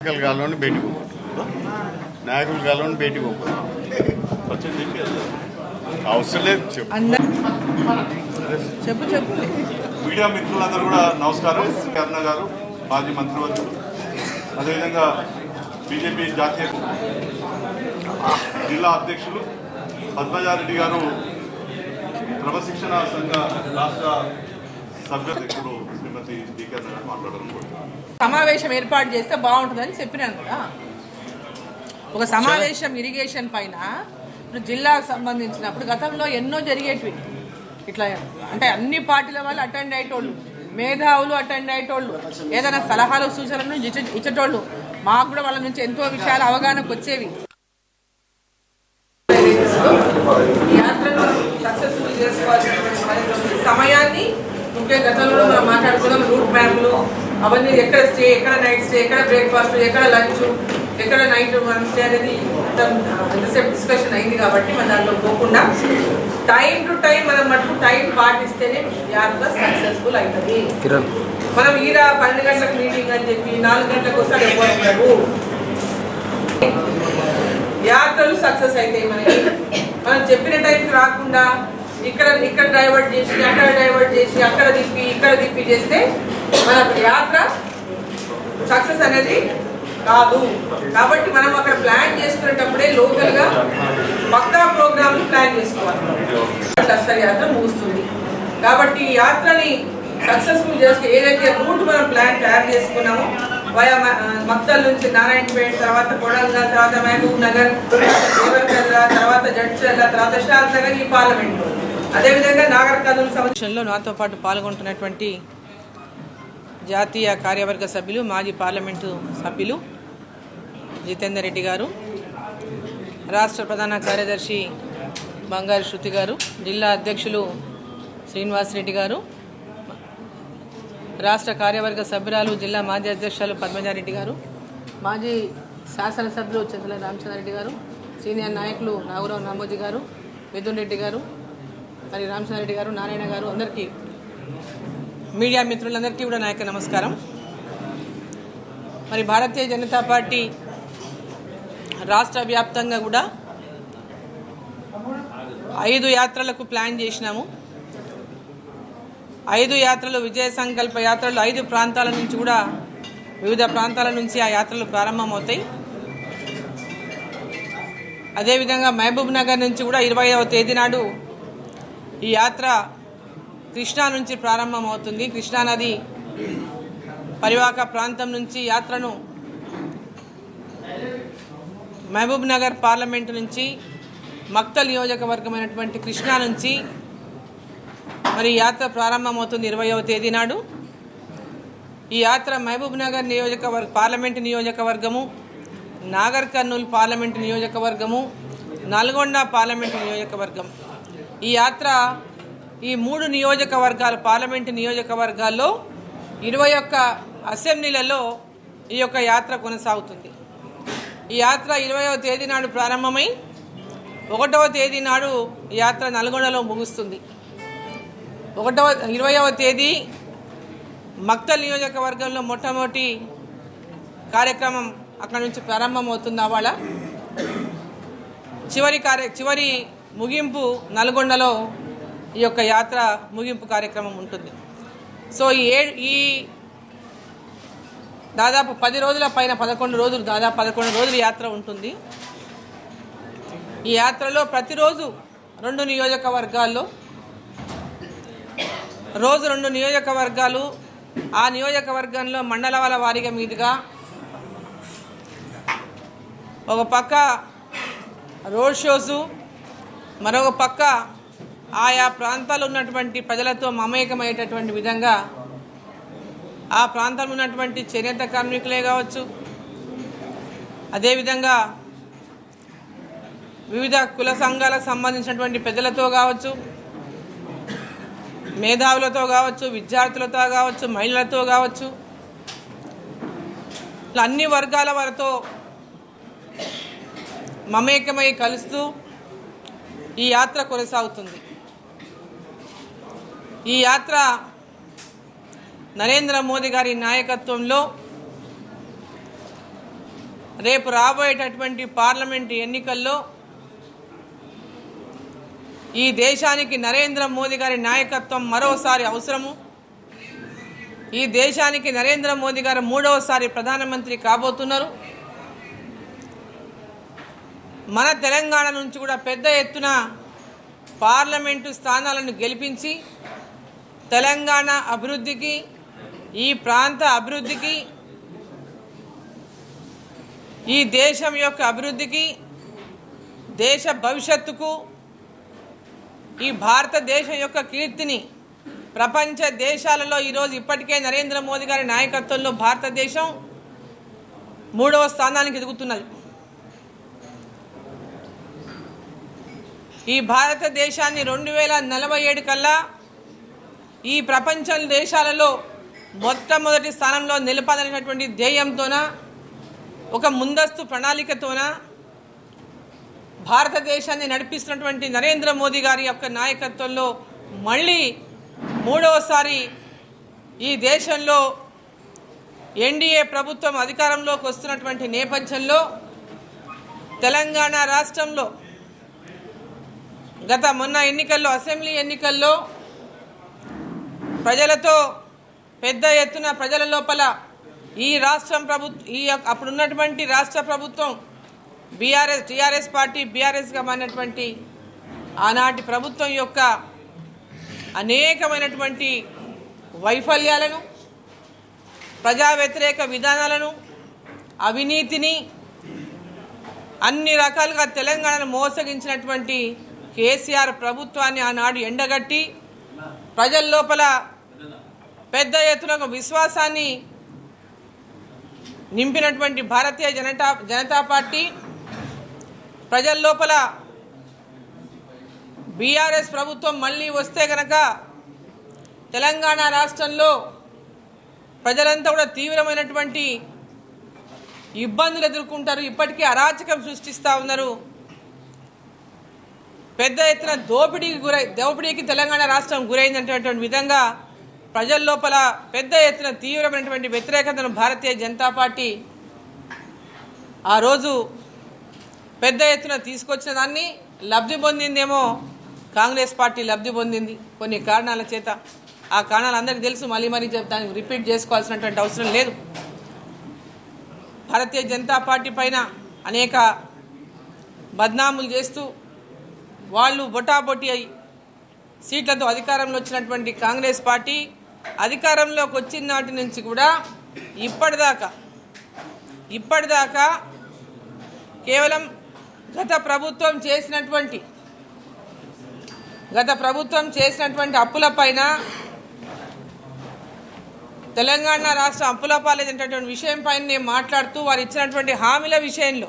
నాయకుల గాలోని బయటికి పోకూడదు. నాయకుల గాలోని బయటికి పోకూడదు. అవసరం లేదు చెప్పు. చెప్పు చెప్పు. మీడియా మిత్రులందరూ కూడా నమస్కారం. కరుణ గారు మాజీ మంత్రివర్యులు. అదేవిధంగా బీజేపీ జాతీయ జిల్లా అధ్యక్షులు పద్మజారెడ్డి గారు క్రమశిక్షణ సంఘ రాష్ట్ర సభ్యాధ్యక్షుడు శ్రీమతి కరుణ గారు మాట్లాడాలనుకుంటున్నాను సమావేశం ఏర్పాటు చేస్తే బాగుంటుందని చెప్పినాను కూడా ఒక సమావేశం ఇరిగేషన్ పైన ఇప్పుడు జిల్లాకు సంబంధించినప్పుడు గతంలో ఎన్నో జరిగేటివి. ఇట్లా అంటే అన్ని పార్టీల వాళ్ళు అటెండ్ అయ్యేటోళ్ళు మేధావులు అటెండ్ అయ్యేటోళ్ళు ఏదైనా సలహాలు సూచనలు ఇచ్చేటోళ్ళు. మాకు కూడా వాళ్ళ నుంచి ఎంతో విషయాలు అవగాహనకు వచ్చేవి. యాత్రను సక్సెస్ఫుల్ సమయాన్ని ఇంకే గతంలో మనం మాట్లాడుకున్నాం రూట్ మ్యాప్లు అవన్నీ ఎక్కడ స్టే ఎక్కడ నైట్ స్టే ఎక్కడ బ్రేక్ఫాస్ట్ ఎక్కడ లంచ్ ఎక్కడ నైట్ మనం స్టే అనేది ఎంతసేపు డిస్కషన్ అయింది కాబట్టి మన దాంట్లో పోకుండా టైం టు టైం మనం మటుకు టైం పాటిస్తేనే యాత్ర సక్సెస్ఫుల్ అవుతుంది. మనం ఈరా పన్నెండు గంటలకు మీటింగ్ అని చెప్పి నాలుగు గంటలకు వస్తాడు ఎవరు. యాత్రలు సక్సెస్ అవుతాయి మనకి. మనం చెప్పిన టైంకి రాకుండా ఇక్కడ ఇక్కడ డైవర్ట్ చేసి అక్కడ డైవర్ట్ చేసి అక్కడ తిప్పి ఇక్కడ తిప్పి చేస్తే మన యాత్ర సక్సెస్ అనేది కాదు. కాబట్టి మనం అక్కడ ప్లాన్ చేసుకునేటప్పుడే లోకల్గా పక్కా ప్రోగ్రామ్ ప్లాన్ చేసుకోవాలి. క్లస్టర్ యాత్ర ముగుస్తుంది. కాబట్టి ఈ యాత్రని సక్సెస్ఫుల్ చేసుకుని ఏదైతే రూట్ మనం ప్లాన్ తయారు చేసుకున్నామో వయా మక్తల్ నుంచి నారాయణపేట తర్వాత కొడంగల్ తర్వాత మహబూబ్ నగర్ తర్వాత తర్వాత జడ్చర్ల తర్వాత షాద్ నగర్ ఈ పార్లమెంట్. అదేవిధంగా నాగర్ కర్నూలు సంవత్సరంలో నాతో పాటు పాల్గొంటున్నటువంటి జాతీయ కార్యవర్గ సభ్యులు మాజీ పార్లమెంటు సభ్యులు జితేందర్ రెడ్డి గారు రాష్ట్ర ప్రధాన కార్యదర్శి బంగారు శృతి గారు జిల్లా అధ్యక్షులు శ్రీనివాస్ రెడ్డి గారు రాష్ట్ర కార్యవర్గ సభ్యురాలు జిల్లా మాజీ అధ్యక్షులు పద్మజారెడ్డి గారు మాజీ శాసనసభ్యులు చంద్ర రామచంద్రరెడ్డి గారు సీనియర్ నాయకులు నాగరావు నామోజీ గారు మిథున్ రెడ్డి గారు మరి రామచంద్రరెడ్డి గారు నారాయణ గారు అందరికీ మీడియా మిత్రులందరికీ కూడా నా యొక్క నమస్కారం. మరి భారతీయ జనతా పార్టీ రాష్ట్ర వ్యాప్తంగా కూడా ఐదు యాత్రలకు ప్లాన్ చేసినాము. ఐదు యాత్రలు విజయ సంకల్ప యాత్రలు ఐదు ప్రాంతాల నుంచి కూడా వివిధ ప్రాంతాల నుంచి ఆ యాత్రలు ప్రారంభమవుతాయి. అదేవిధంగా మహబూబ్ నగర్ నుంచి కూడా ఇరవైవ తేదీ నాడు ఈ యాత్ర కృష్ణా నుంచి ప్రారంభమవుతుంది. కృష్ణానది పరివాహక ప్రాంతం నుంచి యాత్రను మహబూబ్ నగర్ పార్లమెంటు నుంచి మక్తల్ నియోజకవర్గమైనటువంటి కృష్ణా నుంచి మరి యాత్ర ప్రారంభమవుతుంది ఇరవయవ తేదీ నాడు. ఈ యాత్ర మహబూబ్ నగర్ నియోజకవర్గ పార్లమెంటు నియోజకవర్గము నాగర్ కర్నూలు పార్లమెంటు నియోజకవర్గము నల్గొండ పార్లమెంటు నియోజకవర్గం. ఈ యాత్ర ఈ మూడు నియోజకవర్గాల పార్లమెంటు నియోజకవర్గాల్లో ఇరవై ఒక్క అసెంబ్లీలలో ఈ యొక్క యాత్ర కొనసాగుతుంది. ఈ యాత్ర ఇరవయవ తేదీ నాడు ప్రారంభమై ఒకటవ తేదీ నాడు ఈ యాత్ర నల్గొండలో ముగుస్తుంది. ఒకటవ ఇరవయవ తేదీ మక్తల్ నియోజకవర్గంలో మొట్టమొదటి కార్యక్రమం అక్కడ నుంచి ప్రారంభమవుతుంది అవాళ. చివరి కార్య చివరి ముగింపు నల్గొండలో ఈ యొక్క యాత్ర ముగింపు కార్యక్రమం ఉంటుంది. సో ఈ ఏ ఈ దాదాపు పది రోజుల పైన పదకొండు రోజులు దాదాపు పదకొండు రోజుల యాత్ర ఉంటుంది. ఈ యాత్రలో ప్రతిరోజు రెండు నియోజకవర్గాల్లో రోజు రెండు నియోజకవర్గాలు ఆ నియోజకవర్గంలో మండలాల వారీగా మీదుగా ఒక పక్క రోడ్ షోసు మరొక పక్క ఆయా ప్రాంతాలు ఉన్నటువంటి ప్రజలతో మమేకమయ్యేటటువంటి విధంగా ఆ ప్రాంతంలో ఉన్నటువంటి చేనేత కార్మికులే కావచ్చు అదేవిధంగా వివిధ కుల సంఘాలకు సంబంధించినటువంటి ప్రజలతో కావచ్చు మేధావులతో కావచ్చు విద్యార్థులతో కావచ్చు మహిళలతో కావచ్చు ఇట్లా అన్ని వర్గాల వారితో మమేకమై కలుస్తూ ఈ యాత్ర కొనసాగుతుంది. ఈ యాత్ర నరేంద్ర మోదీ గారి నాయకత్వంలో రేపు రాబోయేటటువంటి పార్లమెంటు ఎన్నికల్లో ఈ దేశానికి నరేంద్ర మోదీ గారి నాయకత్వం మరోసారి అవసరము. ఈ దేశానికి నరేంద్ర మోదీ గారు మూడవసారి ప్రధానమంత్రి కాబోతున్నారు. మన తెలంగాణ నుంచి కూడా పెద్ద ఎత్తున పార్లమెంటు స్థానాలను గెలిపించి తెలంగాణ అభివృద్ధికి ఈ ప్రాంత అభివృద్ధికి ఈ దేశం యొక్క అభివృద్ధికి దేశ భవిష్యత్తుకు ఈ భారతదేశం యొక్క కీర్తిని ప్రపంచ దేశాలలో ఈరోజు ఇప్పటికే నరేంద్ర మోదీ గారి నాయకత్వంలో భారతదేశం మూడవ స్థానానికి ఎదుగుతున్నది. ఈ భారతదేశాన్ని రెండు వేల నలభై ఏడు కల్లా ఈ ప్రపంచ దేశాలలో మొట్టమొదటి స్థానంలో నిలపాలనేటటువంటి ధ్యేయంతోన ఒక ముందస్తు ప్రణాళికతోన భారతదేశాన్ని నడిపిస్తున్నటువంటి నరేంద్ర మోదీ గారి యొక్క నాయకత్వంలో మళ్ళీ మూడవసారి ఈ దేశంలో ఎన్డీఏ ప్రభుత్వం అధికారంలోకి వస్తున్నటువంటి నేపథ్యంలో తెలంగాణ రాష్ట్రంలో గత మొన్న ఎన్నికల్లో అసెంబ్లీ ఎన్నికల్లో ప్రజలతో పెద్ద ఎత్తున ప్రజల లోపల ఈ రాష్ట్రం ప్రభుత్వం ఈ యొక్క- అప్పుడున్నటువంటి రాష్ట్ర ప్రభుత్వం బీఆర్ఎస్ టీఆర్ఎస్ పార్టీ బీఆర్ఎస్గా మారినటువంటి ఆనాటి ప్రభుత్వం యొక్క అనేకమైనటువంటి వైఫల్యాలను ప్రజా వ్యతిరేక విధానాలను అవినీతిని అన్ని రకాలుగా తెలంగాణను మోసగించినటువంటి కేసీఆర్ ప్రభుత్వాన్ని ఆనాడు ఎండగట్టి ప్రజల లోపల పెద్ద ఎత్తున ఒక విశ్వాసాన్ని నింపినటువంటి భారతీయ జనతా జనతా పార్టీ ప్రజల లోపల బీఆర్ఎస్ ప్రభుత్వం మళ్ళీ వస్తే కనుక తెలంగాణ రాష్ట్రంలో ప్రజలంతా కూడా తీవ్రమైనటువంటి ఇబ్బందులు ఎదుర్కొంటారు. ఇప్పటికీ అరాచకం సృష్టిస్తూ ఉన్నారు. పెద్ద ఎత్తున దోపిడీకి గురై దోపిడీకి తెలంగాణ రాష్ట్రం గురైందనేటువంటి విధంగా ప్రజల లోపల పెద్ద ఎత్తున తీవ్రమైనటువంటి వ్యతిరేకతను భారతీయ జనతా పార్టీ ఆ రోజు పెద్ద ఎత్తున తీసుకొచ్చిన దాన్ని లబ్ధి పొందిందేమో కాంగ్రెస్ పార్టీ లబ్ధి పొందింది కొన్ని కారణాల చేత. ఆ కారణాలు అందరికీ తెలుసు మళ్ళీ మరీ చెప్తాను రిపీట్ చేసుకోవాల్సినటువంటి అవసరం లేదు. భారతీయ జనతా పార్టీ పైన అనేక బద్నాములు చేస్తూ వాళ్ళు బొటాబొటి అయి సీట్లతో అధికారంలో వచ్చినటువంటి కాంగ్రెస్ పార్టీ అధికారంలోకి వచ్చిన నాటి నుంచి కూడా ఇప్పటిదాకా ఇప్పటిదాకా కేవలం గత ప్రభుత్వం చేసినటువంటి గత ప్రభుత్వం చేసినటువంటి అప్పులపైన తెలంగాణ రాష్ట్ర అప్పుల పాలేదంటే విషయం పైన నేను మాట్లాడుతూ వారు ఇచ్చినటువంటి హామీల విషయంలో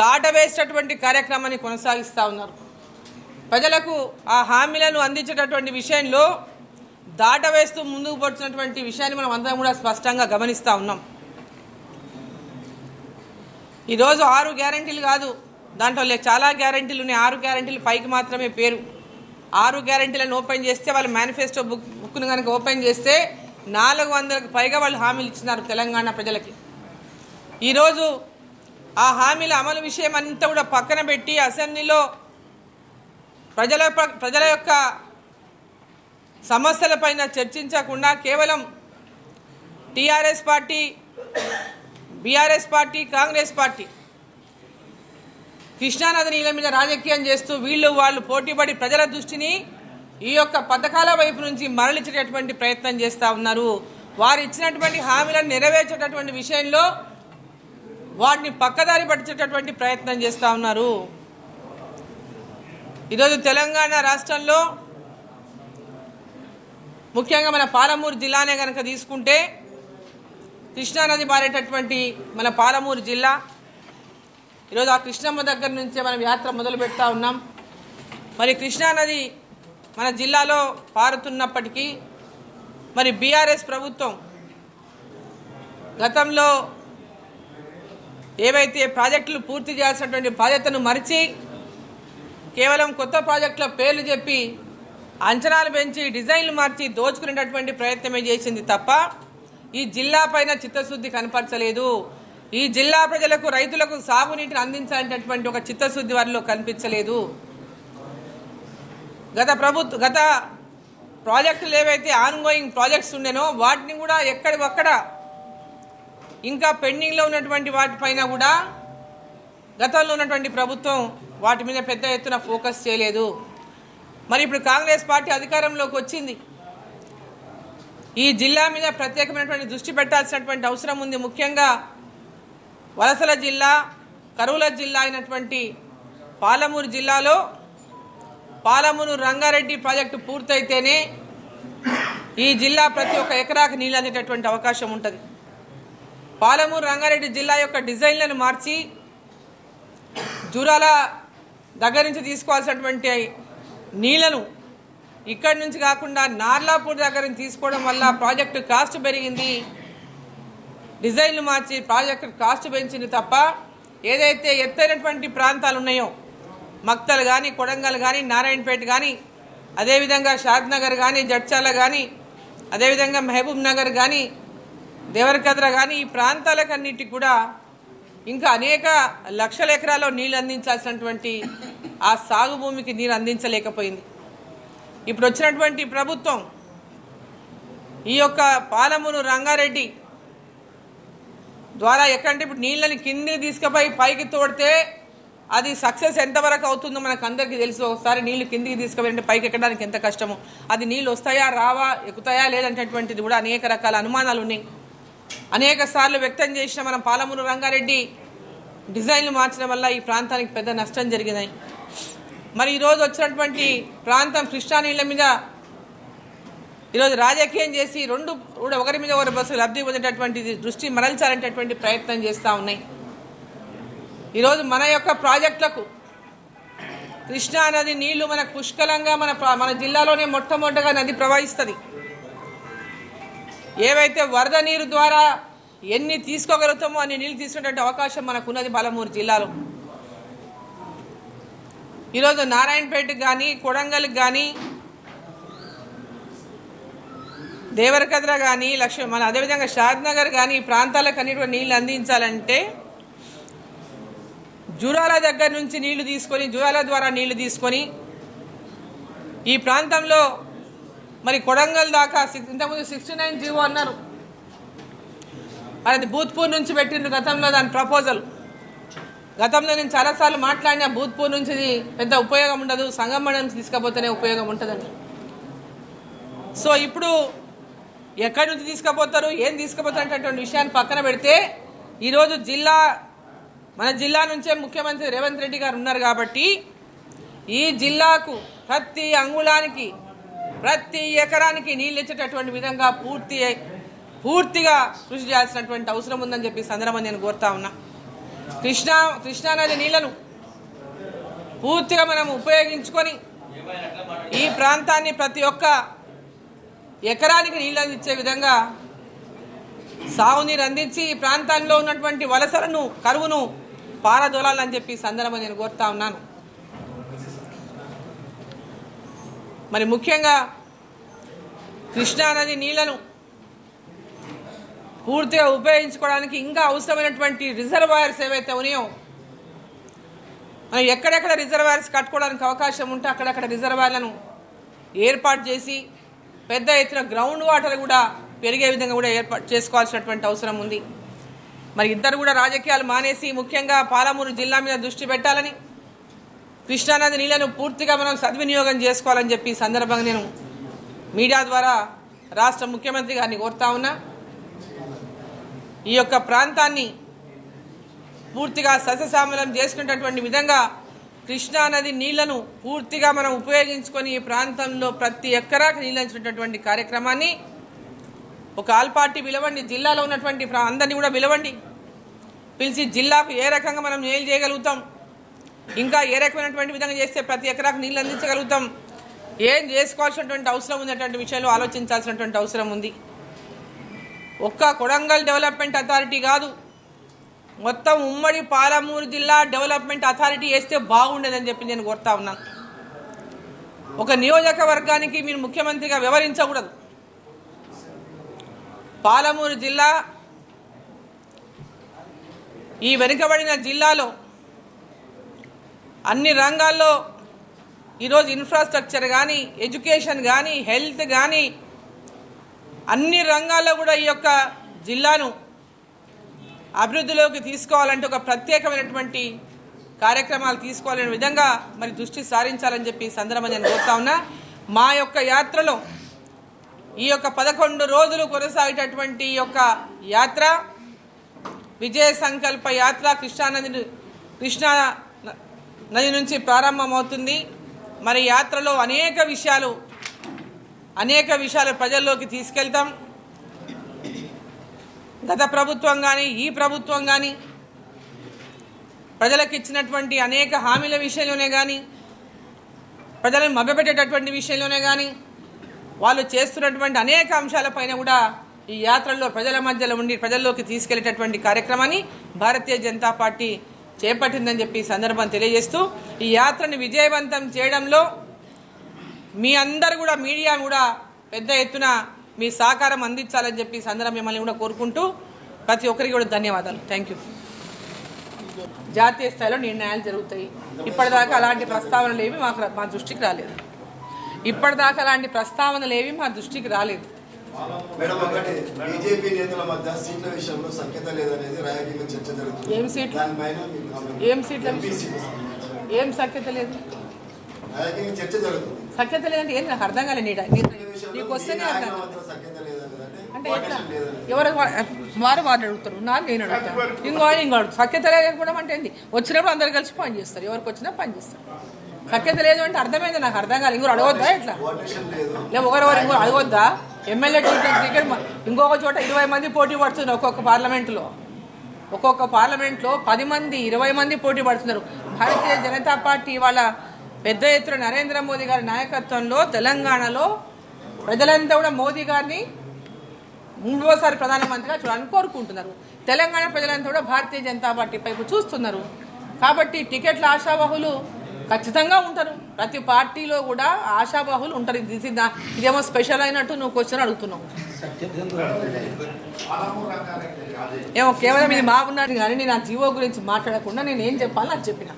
దాటవేసేటటువంటి కార్యక్రమాన్ని కొనసాగిస్తూ ఉన్నారు. ప్రజలకు ఆ హామీలను అందించేటటువంటి విషయంలో దాటవేస్తూ ముందుకు పడుతున్నటువంటి విషయాన్ని మనం అందరం కూడా స్పష్టంగా గమనిస్తూ ఉన్నాం. ఈరోజు ఆరు గ్యారంటీలు కాదు దాంట్లో చాలా గ్యారంటీలు ఉన్నాయి. ఆరు గ్యారంటీలు పైకి మాత్రమే పేరు. ఆరు గ్యారంటీలను ఓపెన్ చేస్తే వాళ్ళు మేనిఫెస్టో బుక్ బుక్ను కనుక ఓపెన్ చేస్తే నాలుగు వందలకు పైగా వాళ్ళు హామీలు ఇచ్చినారు తెలంగాణ ప్రజలకి. ఈరోజు ఆ హామీల అమలు విషయం అంతా కూడా పక్కన పెట్టి అసెంబ్లీలో ప్రజల ప్రజల యొక్క సమస్యలపైన చర్చించకుండా కేవలం TRS party BRS party Congress party కృష్ణానది నీళ్ళ మీద రాజకీయం చేస్తూ వీళ్ళు వాళ్ళు పోటీపడి ప్రజల దృష్టిని ఈ యొక్క పథకాల వైపు నుంచి మరలించేటటువంటి ప్రయత్నం చేస్తూ ఉన్నారు. వారు ఇచ్చినటువంటి హామీలను నెరవేర్చేటటువంటి విషయంలో వాటిని పక్కదారి పట్టించేటటువంటి ప్రయత్నం చేస్తూ ఉన్నారు. ఈరోజు తెలంగాణ రాష్ట్రంలో ముఖ్యంగా మన పాలమూరు జిల్లానే కనుక తీసుకుంటే కృష్ణానది పారేటటువంటి మన పాలమూరు జిల్లా. ఈరోజు ఆ కృష్ణమ్మ దగ్గర నుంచే మనం యాత్ర మొదలు పెడతా ఉన్నాం. మరి కృష్ణానది మన జిల్లాలో పారుతున్నప్పటికీ మరి బీఆర్ఎస్ ప్రభుత్వం గతంలో ఏవైతే ప్రాజెక్టులు పూర్తి చేయాల్సినటువంటి బాధ్యతను మరిచి కేవలం కొత్త ప్రాజెక్టుల పేర్లు చెప్పి అంచనాలు పెంచి డిజైన్లు మార్చి దోచుకునేటటువంటి ప్రయత్నమే చేసింది తప్ప ఈ జిల్లా పైన చిత్తశుద్ధి కనపరచలేదు. ఈ జిల్లా ప్రజలకు రైతులకు సాగునీటిని అందించాలనేటటువంటి ఒక చిత్తశుద్ధి వారిలో కనిపించలేదు. గత ప్రభుత్వ గత ప్రాజెక్టులు ఏవైతే ఆన్గోయింగ్ ప్రాజెక్ట్స్ ఉండేనో వాటిని కూడా ఎక్కడి ఒక్కడ ఇంకా పెండింగ్లో ఉన్నటువంటి వాటిపైన కూడా గతంలో ఉన్నటువంటి ప్రభుత్వం వాటి మీద పెద్ద ఎత్తున ఫోకస్ చేయలేదు. మరి ఇప్పుడు కాంగ్రెస్ పార్టీ అధికారంలోకి వచ్చింది. ఈ జిల్లా మీద ప్రత్యేకమైనటువంటి దృష్టి పెట్టాల్సినటువంటి అవసరం ఉంది. ముఖ్యంగా వలసల జిల్లా కరువుల జిల్లా అయినటువంటి పాలమూరు జిల్లాలో పాలమూరు రంగారెడ్డి ప్రాజెక్టు పూర్తయితేనే ఈ జిల్లా ప్రతి ఒక్క ఎకరాకు నీళ్ళు అందేటటువంటి అవకాశం ఉంటుంది. పాలమూరు రంగారెడ్డి జిల్లా యొక్క డిజైన్లను మార్చి జూరాల దగ్గర నుంచి తీసుకోవాల్సినటువంటి నీళ్ళను ఇక్కడి నుంచి కాకుండా నార్లాపూర్ దగ్గర నుంచి తీసుకోవడం వల్ల ప్రాజెక్టు కాస్ట్ పెరిగింది. డిజైన్లు మార్చి ప్రాజెక్టు కాస్ట్ పెంచింది తప్ప ఏదైతే ఎత్తైనటువంటి ప్రాంతాలు ఉన్నాయో మక్తలు కానీ కొడంగల్ కానీ నారాయణపేట కానీ అదేవిధంగా షాద్ నగర్ కానీ జడ్చాల కానీ అదేవిధంగా మహబూబ్ నగర్ కానీ దేవరకద్ర కానీ ఈ ప్రాంతాలకన్నిటికి కూడా ఇంకా అనేక లక్షల ఎకరాల్లో నీళ్ళు అందించాల్సినటువంటి ఆ సాగు భూమికి నీరు అందించలేకపోయింది. ఇప్పుడు వచ్చినటువంటి ప్రభుత్వం ఈ యొక్క పాలమూరు రంగారెడ్డి ద్వారా ఎక్కడంటే ఇప్పుడు నీళ్ళని కిందికి తీసుకుపోయి పైకి తోడితే అది సక్సెస్ ఎంతవరకు అవుతుందో మనకు అందరికీ తెలుసు. ఒకసారి నీళ్ళు కిందికి తీసుకువెళ్ళంటే పైకి ఎక్కడానికి ఎంత కష్టమో. అది నీళ్ళు వస్తాయా రావా ఎక్కుతాయా లేదంటటువంటిది కూడా అనేక రకాల అనుమానాలు ఉన్నాయి. అనేక సార్లు వ్యక్తం చేసిన మనం పాలమూరు రంగారెడ్డి డిజైన్లు మార్చడం వల్ల ఈ ప్రాంతానికి పెద్ద నష్టం జరిగినాయి. మరి ఈరోజు వచ్చినటువంటి ప్రాంతం కృష్ణా నీళ్ళ మీద ఈరోజు రాజకీయం చేసి రెండు కూడా ఒకరి మీద ఒకరి బస్సు లబ్ధి పొందేటటువంటి దృష్టి మరల్చాలనేటటువంటి ప్రయత్నం చేస్తూ ఉన్నాయి. ఈరోజు మన యొక్క ప్రాజెక్టులకు కృష్ణా నది నీళ్ళు మనకు పుష్కలంగా మన మన జిల్లాలోనే మొట్టమొదటగా నది ప్రవహిస్తుంది. ఏవైతే వరద నీరు ద్వారా ఎన్ని తీసుకోగలుగుతామో అన్ని నీళ్ళు తీసుకునేటువంటి అవకాశం మనకు ఉన్నది పాలమూరు జిల్లాలో. ఈరోజు నారాయణపేటకు కానీ కొడంగల్కి కానీ దేవరకద్ర కానీ లక్ష్మి మన అదేవిధంగా షాద్ నగర్ కానీ ఈ ప్రాంతాలకు అన్నిటి నీళ్ళు అందించాలంటే జూరాల దగ్గర నుంచి నీళ్ళు తీసుకొని జూరాల ద్వారా నీళ్ళు తీసుకొని ఈ ప్రాంతంలో మరి కొడంగల్ దాకా సిక్స్ ఇంతకుముందు సిక్స్టీ నైన్ జీవో అన్నారు. అది భూత్పూర్ నుంచి పెట్టిండ్రు గతంలో దాని ప్రపోజల్. గతంలో నేను చాలాసార్లు మాట్లాడినా భూత్పూర్ నుంచి పెద్ద ఉపయోగం ఉండదు సంగమ్మ నుంచి తీసుకపోతేనే ఉపయోగం ఉంటుందని. సో ఇప్పుడు ఎక్కడి నుంచి తీసుకుపోతారు ఏం తీసుకుపోతారు అనేటటువంటి విషయాన్ని పక్కన పెడితే ఈరోజు జిల్లా మన జిల్లా నుంచే ముఖ్యమంత్రి రేవంత్ రెడ్డి గారు ఉన్నారు కాబట్టి ఈ జిల్లాకు ప్రతి అంగుళానికి ప్రతి ఎకరానికి నీళ్ళు ఇచ్చేటటువంటి విధంగా పూర్తి పూర్తిగా కృషి చేయాల్సినటువంటి అవసరం ఉందని చెప్పి సందర్భం నేను కోరుతా ఉన్నా. కృష్ణా కృష్ణానది నీళ్ళను పూర్తిగా మనం ఉపయోగించుకొని ఈ ప్రాంతాన్ని ప్రతి ఒక్క ఎకరానికి నీళ్ళు అందించే విధంగా సాగునీరు అందించి ఈ ప్రాంతాల్లో ఉన్నటువంటి వలసలను కరువును పారదోలాలని చెప్పి సందర్భం సందర్భంగా నేను కోరుతా ఉన్నాను. మరి ముఖ్యంగా కృష్ణానది నీళ్ళను పూర్తిగా ఉపయోగించుకోవడానికి ఇంకా అవసరమైనటువంటి రిజర్వాయర్స్ ఏవైతే ఉన్నాయో మనం ఎక్కడెక్కడ రిజర్వాయర్స్ కట్టుకోవడానికి అవకాశం ఉంటే అక్కడక్కడ రిజర్వాయర్లను ఏర్పాటు చేసి పెద్ద ఎత్తున గ్రౌండ్ వాటర్ కూడా పెరిగే విధంగా కూడా ఏర్పాటు చేసుకోవాల్సినటువంటి అవసరం ఉంది. మరి ఇద్దరు కూడా రాజకీయాలు మానేసి ముఖ్యంగా పాలమూరు జిల్లా మీద దృష్టి పెట్టాలని కృష్ణానది నీళ్ళను పూర్తిగా మనం సద్వినియోగం చేసుకోవాలని చెప్పి సందర్భంగా నేను మీడియా ద్వారా రాష్ట్ర ముఖ్యమంత్రి గారిని కోరుతా ఉన్నా. ఈ యొక్క ప్రాంతాన్ని పూర్తిగా సస్యశామలం చేసుకునేటటువంటి విధంగా కృష్ణానది నీళ్ళను పూర్తిగా మనం ఉపయోగించుకొని ఈ ప్రాంతంలో ప్రతి ఎకరాకి నీళ్ళంచినటువంటి కార్యక్రమాన్ని ఒక ఆల్ పార్టీ పిలవండి. జిల్లాలో ఉన్నటువంటి ప్రా- అందరినీ కూడా పిలవండి. పిలిచి జిల్లాకు ఏ రకంగా మనం మేలు చేయగలుగుతాం? ఇంకా ఏ రకమైనటువంటి విధంగా చేస్తే ప్రతి ఎకరాకు నీళ్ళు అందించగలుగుతాం? ఏం చేసుకోవాల్సినటువంటి అవసరం ఉన్నటువంటి విషయంలో ఆలోచించాల్సినటువంటి అవసరం ఉంది. ఒక్క కొడంగల్ డెవలప్మెంట్ అథారిటీ కాదు. మొత్తం ఉమ్మడి పాలమూరు జిల్లా డెవలప్మెంట్ అథారిటీ వేస్తే బాగుండేదని చెప్పి నేను కోరుతా ఉన్నాను ఒక నియోజకవర్గానికి మీరు ముఖ్యమంత్రిగా వివరించకూడదు పాలమూరు జిల్లా ఈ వెనుకబడిన జిల్లాలో అన్ని రంగాల్లో ఈరోజు ఇన్ఫ్రాస్ట్రక్చర్ కానీ ఎడ్యుకేషన్ కానీ హెల్త్ కానీ అన్ని రంగాల్లో కూడా ఈ యొక్క జిల్లాను అభివృద్ధిలోకి తీసుకోవాలంటే ఒక ప్రత్యేకమైనటువంటి కార్యక్రమాలు తీసుకోవాలనే విధంగా మరి దృష్టి సారించాలని చెప్పి సందర్భం సందర్భంగా నేను కోరుతా ఉన్నా. మా యొక్క యాత్రలో ఈ యొక్క పదకొండు రోజులు కొనసాగేటటువంటి ఈ యొక్క యాత్ర విజయ సంకల్ప యాత్ర కృష్ణానది కృష్ణా నది నుంచి ప్రారంభమవుతుంది. మరి యాత్రలో అనేక విషయాలు అనేక విషయాలు ప్రజల్లోకి తీసుకెళ్తాం. గత ప్రభుత్వం కానీ ఈ ప్రభుత్వం కానీ ప్రజలకు ఇచ్చినటువంటి అనేక హామీల విషయంలోనే కానీ ప్రజలను మభ్యపెట్టేటటువంటి విషయంలోనే కానీ వాళ్ళు చేస్తున్నటువంటి అనేక అంశాలపైన కూడా ఈ యాత్రల్లో ప్రజల మధ్యలో ఉండి ప్రజల్లోకి తీసుకెళ్ళేటటువంటి కార్యక్రమాన్ని భారతీయ జనతా పార్టీ చేపట్టిందని చెప్పి ఈ సందర్భం తెలియజేస్తూ ఈ యాత్రని విజయవంతం చేయడంలో మీ అందరు కూడా మీడియా కూడా పెద్ద ఎత్తున మీ సహకారం అందించాలని చెప్పి సందర్భం మిమ్మల్ని కూడా కోరుకుంటూ ప్రతి ఒక్కరికి కూడా ధన్యవాదాలు. థ్యాంక్ యూ జాతీయ స్థాయిలో నిర్ణయాలు జరుగుతాయి. ఇప్పటిదాకా అలాంటి ప్రస్తావనలు ఏవి మాకు మా దృష్టికి రాలేదు. ఇప్పటిదాకా అలాంటి ప్రస్తావనలు ఏవి మా దృష్టికి రాలేదు. మేడం ఒకటి బీజేపీ నేతల మధ్య సీట్ల విషయంలో సఖ్యత లేదనేది రాజకీయంగా చర్చ జరుగుతుంది. ఏం? దానిపైన. ఏం సీట్ల సఖ్యత లేదు? రాజకీయంగా చర్చ జరుగుతుంది. సఖ్యత లేదంటే ఏం నాకు. అర్థం విషయంలో నీకు వస్తేనే అర్థం అంటే ఎట్లా. ఎవరు వారు వారు అడుగుతారు. నా నేను అడుగుతాను ఇంకో ఆయన ఇంకో అడుగుతారు సఖ్యత లేకపోవడం అంటే ఏంది? వచ్చినప్పుడు అందరు కలిసి పని చేస్తారు. ఎవరికి వచ్చినా పని చేస్తారు. సఖ్యత లేదు అంటే అర్థమైంది నాకు అర్థం కాలేదు. ఇంకోటి అడగొద్దా కోఆర్డినేషన్ లేదు. ఒకరెవరు ఇంకో అడగొద్దా? ఎమ్మెల్యే టికెట్ ఇంకొక చోట ఇరవై మంది పోటీ పడుతున్నారు ఒక్కొక్క పార్లమెంటులో. ఒక్కొక్క పార్లమెంట్లో పది మంది ఇరవై మంది పోటీ పడుతున్నారు. భారతీయ జనతా పార్టీ వాళ్ళ పెద్ద ఎత్తున నరేంద్ర మోదీ గారి నాయకత్వంలో తెలంగాణలో ప్రజలంతా కూడా మోదీ గారిని మూడోసారి ప్రధానమంత్రిగా చూడాలని కోరుకుంటున్నారు. తెలంగాణ ప్రజలంతా కూడా భారతీయ జనతా పార్టీ వైపు చూస్తున్నారు. కాబట్టి టికెట్ల ఆశావాహులు ఖచ్చితంగా ఉంటారు. ప్రతి పార్టీలో కూడా ఆశాబాహులు ఉంటారు. ఇది ఇది ఇదేమో స్పెషల్ అయినట్టు నువ్వు క్వశ్చన్ అడుగుతున్నావు. ఏమో కేవలం ఇది బాగున్నాడు కానీ నేను ఆ జీవో గురించి మాట్లాడకుండా నేను ఏం చెప్పాలో అది చెప్పిన.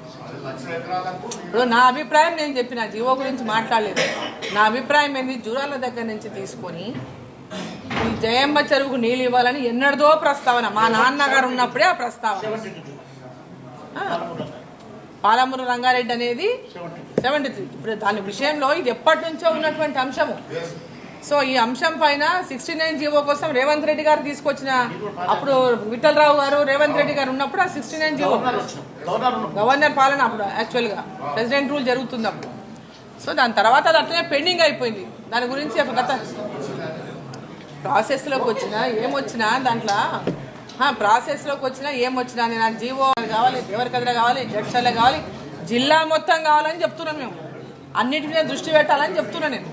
ఇప్పుడు నా అభిప్రాయం నేను చెప్పిన జీవో గురించి మాట్లాడలేదు. నా అభిప్రాయం ఏంది? జూరాల దగ్గర నుంచి తీసుకొని ఈ జయమ్మ చెరువుకు నీళ్ళు ఇవ్వాలని ఎన్నడదో ప్రస్తావన. మా నాన్నగారు ఉన్నప్పుడే ఆ ప్రస్తావన. పాలమూరు రంగారెడ్డి అనేది సెవెంటీ త్రీ ఇప్పుడు దాని విషయంలో ఇది ఎప్పటి నుంచో ఉన్నటువంటి అంశము. సో ఈ అంశం పైన సిక్స్టీ నైన్ జీవో కోసం రేవంత్ రెడ్డి గారు తీసుకొచ్చిన అప్పుడు విఠలరావు గారు రేవంత్ రెడ్డి గారు ఉన్నప్పుడు ఆ సిక్స్టీ నైన్ జీవో. గవర్నర్ పాలన అప్పుడు యాక్చువల్గా ప్రెసిడెంట్ రూల్ జరుగుతుంది అప్పుడు సో దాని తర్వాత అది అట్లనే పెండింగ్ అయిపోయింది. దాని గురించి అప్పుడు గత ప్రాసెస్లోకి వచ్చినా ఏమొచ్చినా దాంట్లో ప్రాసెస్లోకి వచ్చినా ఏమొచ్చినా నేను ఆ జీవో కావాలి ఎవరికదరా కావాలి జడ్చర్లే కావాలి జిల్లా మొత్తం కావాలని చెప్తున్నాను మేము. అన్నిటి మీద దృష్టి పెట్టాలని చెప్తున్నా నేను.